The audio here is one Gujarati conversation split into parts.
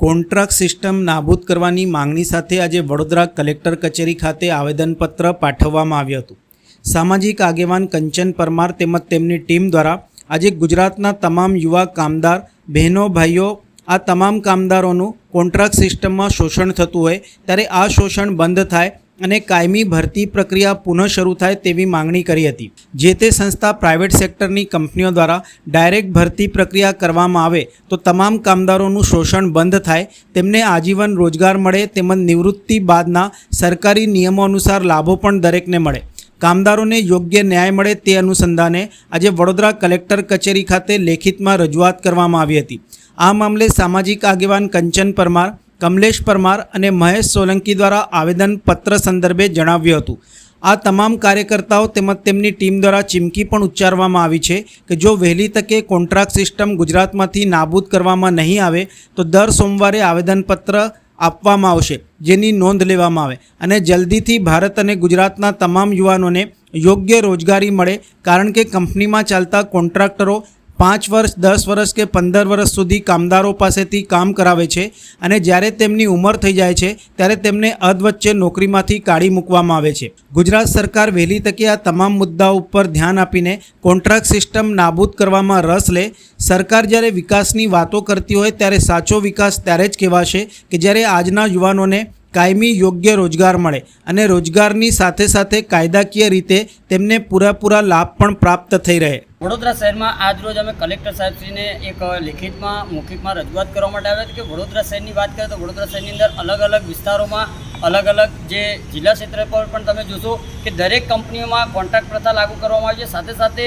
કોન્ટ્રાક્ટ સિસ્ટમ નાબૂદ કરવાની માંગણી સાથે આજે વડોદરા કલેક્ટર કચેરી ખાતે આવેદનપત્ર પાઠવવામાં આવ્યું હતું. સામાજિક આગેવાન કંચન પરમાર તેમજ તેમની ટીમ દ્વારા આજે ગુજરાતના તમામ યુવા કામદાર, બહેનો, ભાઈઓ આ તમામ કામદારોનું કોન્ટ્રાક્ટ સિસ્ટમમાં શોષણ થતું હોય, ત્યારે આ શોષણ બંધ થાય અને કાયમી ભરતી પ્રક્રિયા પુનઃ શરૂ થાય તેવી માંગણી કરી હતી. જે તે સંસ્થા પ્રાઇવેટ સેક્ટરની કંપનીઓ દ્વારા ડાયરેક્ટ ભરતી પ્રક્રિયા કરવામાં આવે તો તમામ કામદારોનું શોષણ બંધ થાય, તેમને આજીવન રોજગાર મળે તેમજ નિવૃત્તિ બાદના સરકારી નિયમો અનુસાર લાભો પણ દરેકને મળે. કામદારોને યોગ્ય ન્યાય મળે તે અનુસંધાને આજે વડોદરા કલેક્ટર કચેરી ખાતે લેખિતમાં રજૂઆત કરવામાં આવી હતી. આ મામલે સામાજિક આગેવાન કંચન પરમાર કમલેશ પરમાર અને મહેશ સોલંકી દ્વારા આવેદનપત્ર સંદર્ભે જણાવ્યું હતું. આ તમામ કાર્યકર્તાઓ તેમજ તેમની ટીમ દ્વારા ચીમકી પણ ઉચ્ચારવામાં આવી છે કે જો વહેલી તકે કોન્ટ્રાક્ટ સિસ્ટમ ગુજરાતમાંથી નાબૂદ કરવામાં નહીં આવે, તો દર સોમવારે આવેદનપત્ર આપવામાં આવશે, જેની નોંધ લેવામાં આવે અને જલ્દીથી ભારત અને ગુજરાતના તમામ યુવાનોને યોગ્ય રોજગારી મળે, કારણ કે કંપનીમાં ચાલતા કોન્ટ્રાક્ટરો પાંચ વર્ષ, દસ વર્ષ કે પંદર વર્ષ સુધી કામદારો પાસેથી કામ કરાવે છે અને જ્યારે તેમની ઉંમર થઈ જાય છે, ત્યારે તેમને અધવચ્ચે નોકરીમાંથી કાઢી મૂકવામાં આવે છે. ગુજરાત સરકાર વહેલી તકે આ તમામ મુદ્દાઓ ઉપર ધ્યાન આપીને કોન્ટ્રાક્ટ સિસ્ટમ નાબૂદ કરવામાં રસ લે. સરકાર જ્યારે વિકાસની વાતો કરતી હોય, ત્યારે સાચો વિકાસ ત્યારે જ કહેવાશે કે જ્યારે આજના યુવાનોને કાયમી યોગ્ય રોજગાર મળે અને રોજગારની સાથે સાથે કાયદાકીય રીતે તેમને પૂરાપૂરા લાભ પણ પ્રાપ્ત થઈ રહે. વડોદરા શહેરમાં આજ રોજ અમે કલેક્ટર સાહેબશ્રીને એક લેખિતમાં, મૌખિકમાં રજૂઆત કરવા માટે આવ્યા કે વડોદરા શહેરની વાત કરીએ તો વડોદરા શહેરની અંદર અલગ અલગ વિસ્તારોમાં અલગ અલગ જે જિલ્લા ક્ષેત્ર પર પણ તમે જોશો કે દરેક કંપનીઓમાં કોન્ટ્રાક્ટ પ્રથા લાગુ કરવામાં આવી છે. સાથે સાથે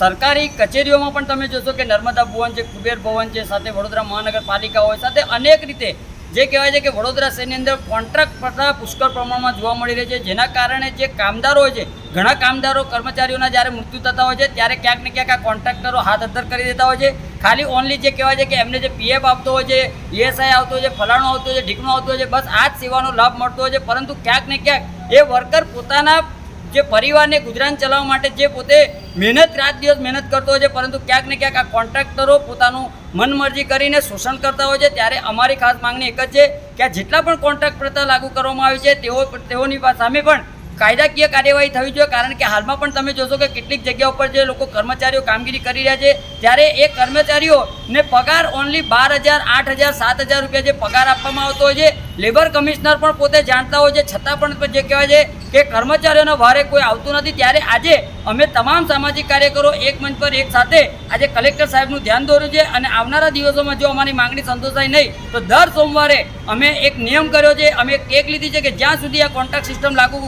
સરકારી કચેરીઓમાં પણ તમે જોશો કે નર્મદા ભુવન છે, કુબેર ભવન છે, સાથે વડોદરા મહાનગરપાલિકા હોય, સાથે અનેક રીતે જે કહેવાય છે કે વડોદરા શહેરની અંદર કોન્ટ્રાક્ટ પડતા પુષ્કળ પ્રમાણમાં જોવા મળી રહે છે, જેના કારણે જે કામદારો હોય છે, ઘણા કામદારો, કર્મચારીઓના જ્યારે મૃત્યુ થતા હોય છે, ત્યારે ક્યાંક ને ક્યાંક આ કોન્ટ્રાક્ટરો હાથ અદ્ધર કરી દેતા હોય છે. ખાલી ઓનલી જે કહેવાય છે કે એમને જે પીએફ આપતો હોય છે ઈએસઆઈ આવતો હોય છે, ફલાણો આવતો હોય છે, ઢીકણો આવતો હોય છે, બસ આ જ સેવાનો લાભ મળતો હોય છે. પરંતુ ક્યાંક ને ક્યાંક એ વર્કર પોતાના જે પરિવારને ગુજરાન ચલાવવા માટે જે પોતે મહેનત, રાત દિવસ મહેનત કરતો હોય છે, પરંતુ ક્યાંક ને ક્યાંક આ કોન્ટ્રાક્ટરો પોતાનું મનમરજી કરીને શોષણ કરતા હોય છે. ત્યારે અમારી ખાસ માંગણી એક જ છે કે જેટલા પણ કોન્ટ્રાક્ટ પ્રથા લાગુ કરવામાં આવી છે, તેઓ તેઓની સામે પણ કાયદાકીય કાર્યવાહી થવી જોઈએ. કારણ કે હાલમાં પણ તમે જોશો કે કેટલીક જગ્યાઓ પર જે લોકો કર્મચારીઓ કામગીરી કરી રહ્યા છે ત્યારે એ કર્મચારીઓને પગાર ઓનલી બાર હજાર, આઠ હજાર, સાત હજાર રૂપિયા જે પગાર આપવામાં આવતો હોય છે લેબર કમિશનર પણ પોતે જાણતા હોય છે, છતાં પણ જે કહેવાય છે કે કર્મચારીઓના વારે કોઈ આવતું નથી. ત્યારે આજે અમે તમામ સામાજિક કાર્યકરો એક મંચ પર એક સાથે આજે કલેક્ટર સાહેબનું ધ્યાન દોર્યું છે અને આવનારા દિવસોમાં જો અમારી માંગણી સંતોષાય નહીં, તો દર સોમવારે અમે એક નિયમ કર્યો છે, અમે એક લીધી છે કે જ્યાં સુધી આ કોન્ટ્રાક્ટ સિસ્ટમ લાગુ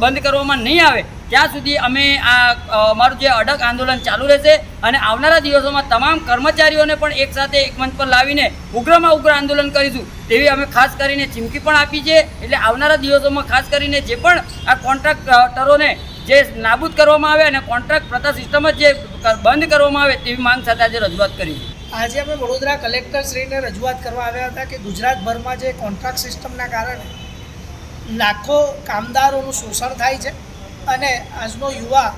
બંધ કરવામાં નહીં આવે ત્યાં સુધી અમે આ અમારું જે અડગ આંદોલન ચાલુ રહેશે અને આવનારા દિવસોમાં તમામ કર્મચારીઓને પણ એક સાથે એક મંચ પર લાવીને ઉગ્રમાં ઉગ્ર આંદોલન કરીશું તેવી અમે ખાસ કરીને ચીમકી પણ આપી છે. એટલે આવનારા દિવસોમાં ખાસ કરીને જે પણ આ કોન્ટ્રાક્ટરોને જે નાબૂદ કરવામાં આવે અને કોન્ટ્રાક્ટ પ્રથા સિસ્ટમ જ જે બંધ કરવામાં આવે તેવી માંગ સાથે આજે રજૂઆત કરી આજે અમે વડોદરા કલેક્ટરશ્રીને રજૂઆત કરવા આવ્યા હતા કે ગુજરાતભરમાં જે કોન્ટ્રાક્ટ સિસ્ટમના કારણે લાખો કામદારોનું શોષણ થાય છે. અને આજનો યુવા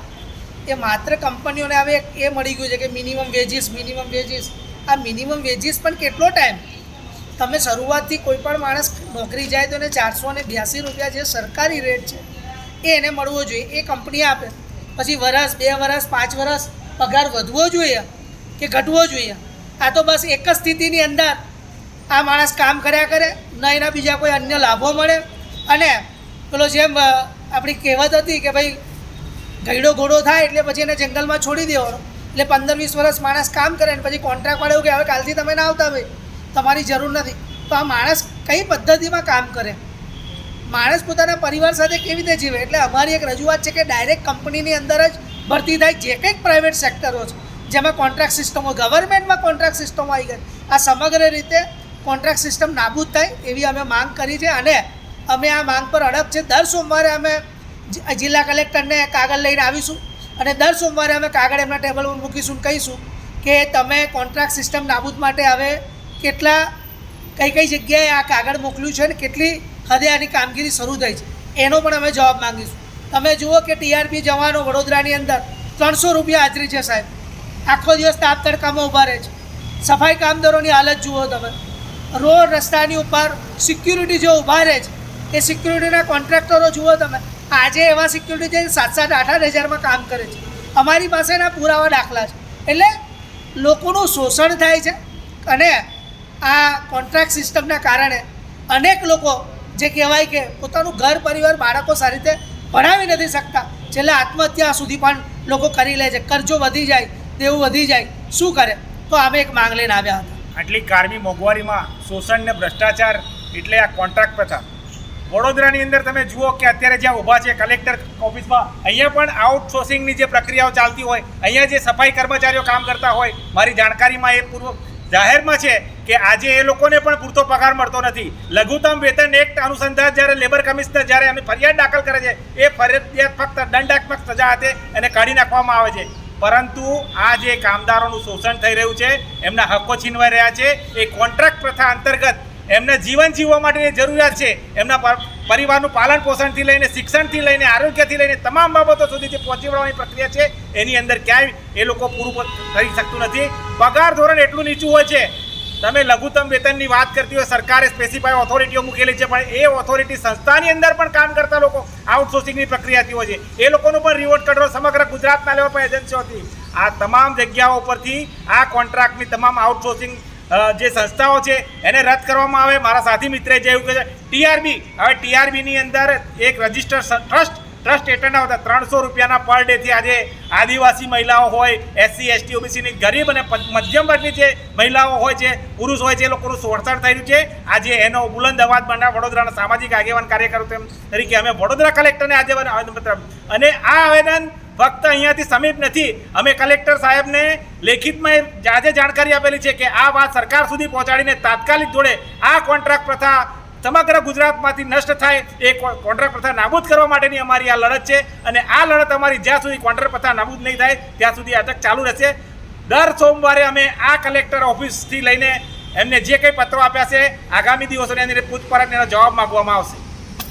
એ માત્ર કંપનીઓને હવે એ મળી ગયું છે કે મિનિમમ વેજીસ મિનિમમ વેજીસ આ મિનિમમ વેજીસ પણ કેટલો ટાઈમ તમે શરૂઆતથી કોઈ પણ માણસ નોકરી જાય તો એને ચારસો ને બ્યાસી રૂપિયા જે સરકારી રેટ છે, એ એને મળવો જોઈએ. એ કંપની આપે. પછી વરસ, બે વરસ, પાંચ વરસ પગાર વધવો જોઈએ કે ઘટવો જોઈએ? આ તો બસ એક જ સ્થિતિની અંદર આ માણસ કામ કર્યા કરે, ન એના બીજા કોઈ અન્ય લાભો મળે અને પેલો જેમ આપણી કહેવત હતી કે ભાઈ ગઈડો ઘોડો થાય એટલે પછી એને જંગલમાં છોડી દેવાનો. એટલે પંદર વીસ વર્ષ માણસ કામ કરે ને પછી કોન્ટ્રાક્ટ વાળા કે, હવે કાલથી તમે ના આવતા ભાઈ, તમારી જરૂર નથી. તો આ માણસ કઈ પદ્ધતિમાં કામ કરે? માણસ પોતાના પરિવાર સાથે કેવી રીતે જીવે? એટલે અમારી એક રજૂઆત છે કે ડાયરેક્ટ કંપનીની અંદર જ ભરતી થાય જે કંઈક પ્રાઇવેટ સેક્ટરો છે. જેમાં કોન્ટ્રાક્ટ સિસ્ટમો ગવર્મેન્ટમાં કોન્ટ્રાક્ટ સિસ્ટમો આવી ગઈ. આ સમગ્ર રીતે કોન્ટ્રાક્ટ સિસ્ટમ નાબૂદ થાય એવી અમે માંગ કરી છે અને અમે આ માંગ પર અડગ છે. દર સોમવારે અમે જિલ્લા કલેક્ટરને કાગળ લઈને આવીશું અને દર સોમવારે અમે કાગળ એમના ટેબલ પર મૂકીશું કહીશું કે તમે કોન્ટ્રાક્ટ સિસ્ટમ નાબૂદ માટે હવે કેટલા, કઈ કઈ જગ્યાએ આ કાગળ મોકલ્યું છે અને કેટલી હદે આની કામગીરી શરૂ થઈ છે. એનો પણ અમે જવાબ માંગીશું. તમે જુઓ કે ટીઆરપી જવાનો વડોદરાની અંદર ત્રણસો રૂપિયા હાજરી છે સાહેબ. આખો દિવસ તાપ તડકામાં ઊભા રહે છે. સફાઈ કામદારોની હાલત જુઓ તમે. રોડ રસ્તાની ઉપર સિક્યુરિટી જે ઊભા રહે છે એ સિક્યુરિટીના કોન્ટ્રાક્ટરો જુઓ તમે. આજે એવા સિક્યુરિટી છે સાત સાત આઠ આઠ હજારમાં કામ કરે છે. અમારી પાસેના પુરાવા દાખલા છે. એટલે લોકોનું શોષણ થાય છે અને આ કોન્ટ્રાક્ટ સિસ્ટમના કારણે અનેક લોકો જે કહેવાય કે પોતાનું ઘર, પરિવાર, બાળકો સારી રીતે ભણાવી નથી શકતા. છેલ્લે આત્મહત્યા સુધી પણ લોકો કરી લે છે. કરજો વધી જાય તેવું વધી જાય. શું કરે? તો અમે એક માંગ લઈને આવ્યા હતા. આટલી કારમી મોંઘવારીમાં શોષણ ને ભ્રષ્ટાચાર એટલે આ કોન્ટ્રાક્ટ પ્રથા. વડોદરાની અંદર તમે જુઓ કે અત્યારે જ્યાં ઊભા છે કલેક્ટર ઓફિસમાં, અહીંયા પણ આઉટસોર્સિંગની જે પ્રક્રિયાઓ ચાલતી હોય, અહીંયા જે સફાઈ કર્મચારીઓ કામ કરતા હોય, મારી જાણકારીમાં એ પૂર્વ જાહેરમાં છે કે આજે એ લોકોને પણ પૂરતો પગાર મળતો નથી. લઘુત્તમ વેતન એક્ટ અનુસંધાન જ્યારે લેબર કમિશનર જ્યારે એમની ફરિયાદ દાખલ કરે છે, એ ફરિયાદ ફક્ત દંડાત્મક સજા હાથે એને કાઢી નાખવામાં આવે છે. પરંતુ આ જે કામદારોનું શોષણ થઈ રહ્યું છે, એમના હક્કો છીનવાઈ રહ્યા છે, એ કોન્ટ્રાક્ટ પ્રથા અંતર્ગત એમને જીવન જીવવા માટેની જરૂરિયાત છે, એમના પર- પરિવારનું પાલન પોષણથી લઈને, શિક્ષણથી લઈને, આરોગ્યથી લઈને તમામ બાબતો સુધી જે પહોંચી વળવાની પ્રક્રિયા છે. એની અંદર ક્યાંય એ લોકો પૂરું કરી શકતું નથી. પગાર ધોરણ એટલું નીચું હોય છે. તમે લઘુત્તમ વેતનની વાત કરતી હોય, સરકારે સ્પેસિફાય ઓથોરિટીઓ મૂકેલી છે, પણ એ ઓથોરિટી સંસ્થાની અંદર પણ કામ કરતા લોકો આઉટસોર્સિંગની પ્રક્રિયાથી હોય છે. એ લોકોનું પણ રિવોર્ડ કંટ્રોલ સમગ્ર ગુજરાતના લેવલ પર એજન્સીઓથી આ તમામ જગ્યાઓ પરથી આ કોન્ટ્રાક્ટની તમામ આઉટસોર્સિંગ જે સંસ્થાઓ છે, એને રદ કરવામાં આવે. મારા સાથી મિત્રે જે એવું કહે છે, ટીઆરબી. હવે ટીઆરબીની અંદર એક રજિસ્ટર ટ્રસ્ટ ટ્રસ્ટ હેઠળના હતા ત્રણસો રૂપિયાના પર ડેથી આજે આદિવાસી મહિલાઓ હોય એસસી એસટી ઓબીસીની ગરીબ અને મધ્યમ વર્ગની જે મહિલાઓ હોય છે, પુરુષ હોય છે, એ લોકોનું શોષણ થઈ રહ્યું છે. આજે એનો બુલંદ અવાજ બનાવ વડોદરાના સામાજિક આગેવાન કાર્યકરો તેમ તરીકે અમે વડોદરા કલેક્ટરને આજે અને આ આવેદન ફક્ત અહીંયાથી સમીપ નથી. અમે કલેક્ટર સાહેબને લેખિતમાં જાતે જાણકારી આપેલી છે કે આ વાત સરકાર સુધી પહોંચાડીને તાત્કાલિક જોડે આ કોન્ટ્રાક્ટ પ્રથા સમગ્ર ગુજરાતમાંથી નષ્ટ થાય એ કોન્ટ્રાક્ટ પ્રથા નાબૂદ કરવા માટેની અમારી આ લડત છે અને આ લડત અમારી જ્યાં સુધી કોન્ટ્રાક્ટ પ્રથા નાબૂદ નહીં થાય, ત્યાં સુધી અટક ચાલુ રહેશે. દર સોમવારે અમે આ કલેક્ટર ઓફિસથી લઈને એમને જે કંઈ પત્રો આપ્યા છે, આગામી દિવસોની અંદર પૂછપરછ એનો જવાબ માગવામાં આવશે.